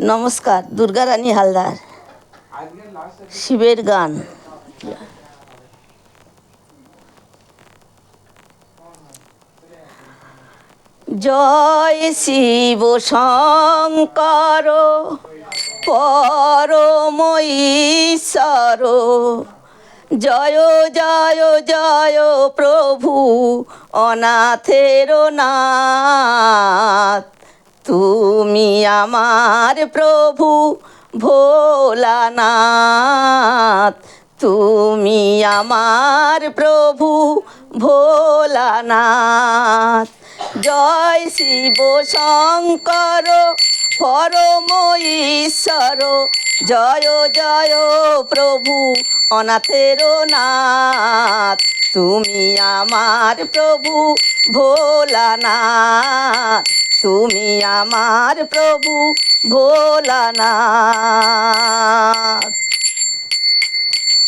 নমস্কার, দুর্গা রানী হালদার। শিবের গান। জয় শিব শঙ্কর, পরম ঈশ্বর। জয় জয় জয় প্রভু অনাথের নাথ। তুমি আমার প্রভু ভোলানাথ। তুমি আমার প্রভু ভোলানাথ। জয় শিব শঙ্কর, পরম ঈশ্বর। জয় জয় প্রভু অনাথের নাথ। তুমি আমার প্রভু ভোলানাথ। তুমি আমার প্রভু ভোলানাথ।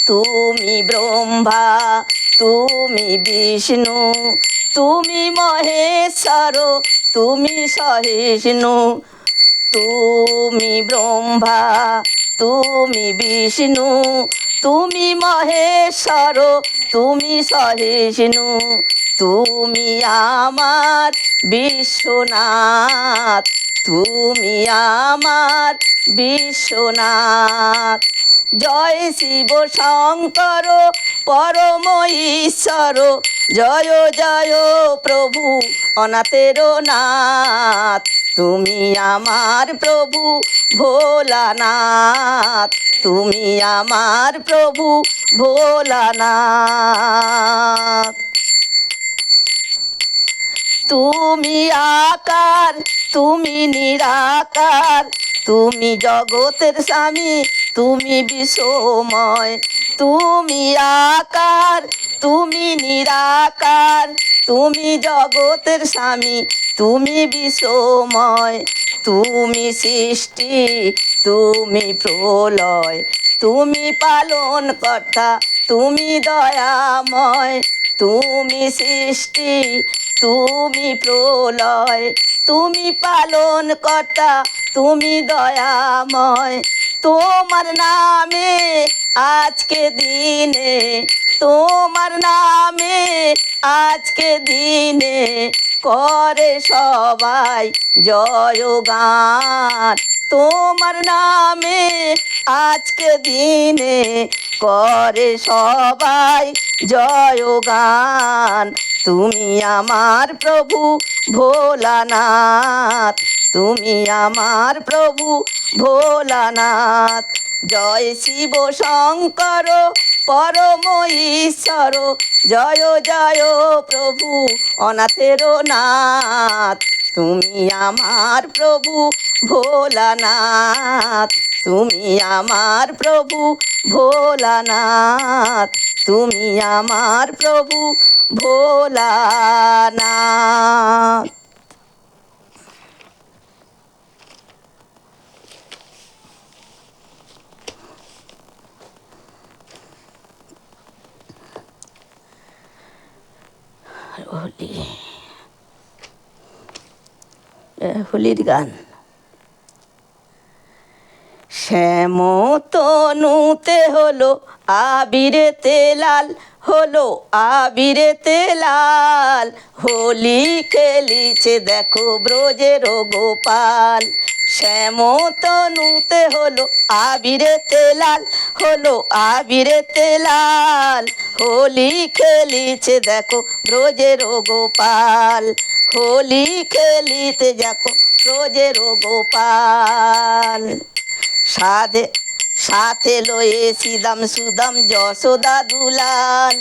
তুমি ব্রহ্মা, তুমি বিষ্ণু, তুমি মহেশ্বর, তুমি সহিষ্ণু। তুমি ব্রহ্মা, তুমি বিষ্ণু, তুমি মহেশ্বর, তুমি সহিষ্ণু। তুমি আমার বিশ্বনাথ, তুমি আমার বিশ্বনাথ। জয় শিব শঙ্কর, পরম ঈশ্বর, জয় জয় প্রভু অনাথের নাথ। তুমি আমার প্রভু ভোলানাথ, তুমি আমার প্রভু ভোলানাথ। তুমি আকার, তুমি নিরাকার, তুমি জগতের স্বামী, তুমি বিশ্বময়, তুমি আকার, তুমি নিরাকার, তুমি জগতের স্বামী, তুমি বিশ্বময়, তুমি সৃষ্টি, তুমি প্রলয়, তুমি পালন কর্তা তুমি দয়াময়, তুমি সৃষ্টি তুমি প্রলয়, তুমি পালন কর্তা তুমি দয়াময়। তোমার নামে আজকে দিনে, তোমার নামে আজকে দিনে করে সবাই জয় গান। তোমার নামে আজকে দিনে করে সবাই জয় গান। তুমি আমার প্রভু ভোলানাথ। তুমি আমার প্রভু ভোলানাথ। জয় শিব শঙ্কর, পরম ঈশ্বর। জয় জয় প্রভু অনাথের নাথ। তুমি আমার প্রভু ভোলানাথ। তুমি আমার প্রভু ভোলানাথ। তুমি আমার প্রভু ভোলানাথ। হোলি। হোলির গান। শ্যাম তনুতে হলো আবিরেতে লাল হলো আবিরেতে লাল হোলি খেলিছে দেখো ব্রজের গোপাল। শ্যাম তনুতে হলো আবিরেতে লাল হলো আবিরেতে লাল হোলি খেলিছে দেখো ব্রজের গোপাল। হোলি খেলিতে দেখো ব্রজের গোপাল। সাধে, সাথে লয়ে সিদাম সুদাম যশোদা দুলাল।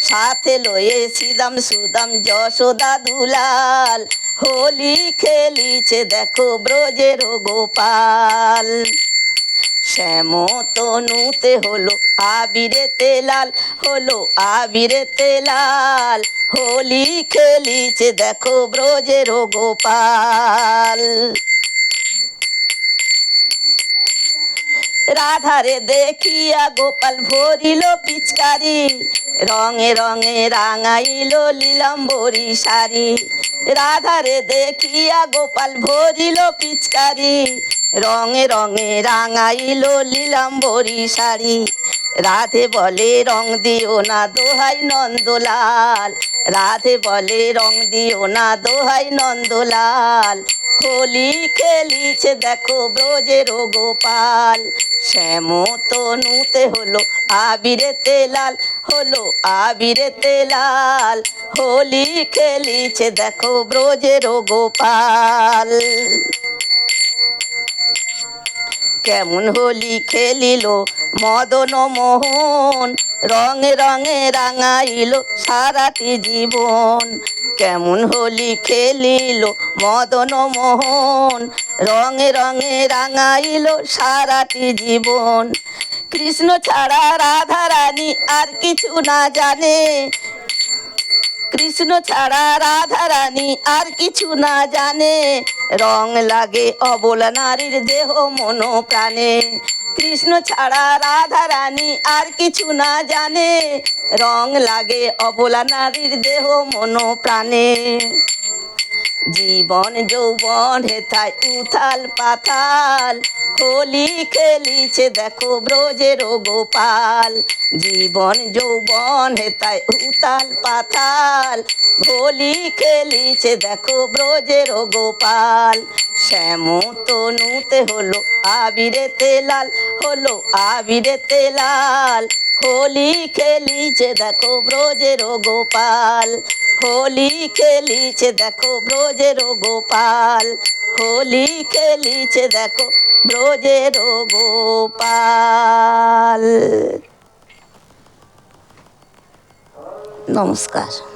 সাথে লয়ে সিদাম সুদাম যশোদা দুলাল। হোলি খেলিছে দেখো ব্রজের গোপাল। শ্যাম তনুতে হলো আবিরেতে লাল হলো আবিরেতে লাল হোলি খেলিছে দেখো ব্রজের গোপাল। রাধারে দেখিয়া গোপাল ভরিল পিচকারি। রঙে রঙে রাঙাইল লীলাম্বরী শাড়ি। রাধারে দেখিয়া গোপাল ভরিল পিচকারি। রঙে রঙে রাঙাইল লীলাম্বরী শাড়ি। রাধে বলে রং দিও না দোহাই নন্দলাল। রাধে বলে রং দিও না দোহাই নন্দলাল। হোলি খেলিছে দেখো ব্রজের গোপাল। শ্যাম তনুতে হলো আবিরেতে লাল, হলো আবিরেতে লাল। হোলি খেলিছে দেখো ব্রজের গোপাল। কেমন হোলি খেলিল, মদন মোহন, রঙে রঙে রাঙাইল সারাটি জীবন। কেমন হোলি খেলিল, মদন মোহন, রঙে রঙে রাঙাইল সারাটি জীবন। কৃষ্ণ ছাড়া রাধা রানী আর কিছু না জানে কৃষ্ণ ছাড়া রাধা রানী আর কিছু না জানে। রং লাগে অবলা নারীর দেহ মন প্রাণে কৃষ্ণ ছাড়া রাধা রানী আর কিছু না জানে। রং লাগে অবলা নারীর দেহ মন প্রাণে জীবন যৌবন হেথায় উথাল পাথাল হোলি খেলিছে দেখো ব্রজের গোপাল। জীবন যৌবন হেথায় উথাল পাতাল। হোলি খেলিছে দেখো ব্রজের গোপাল। শ্যাম তনুতে হলো আবিরেতে লাল, হলো আবিরেতে লাল। হোলি খেলিছে দেখো ব্রজের গোপাল, হোলি খেলিছে দেখো ব্রজের গোপাল। হোলি খেলিছে দেখো ব্রজের গোপাল। নমস্কার।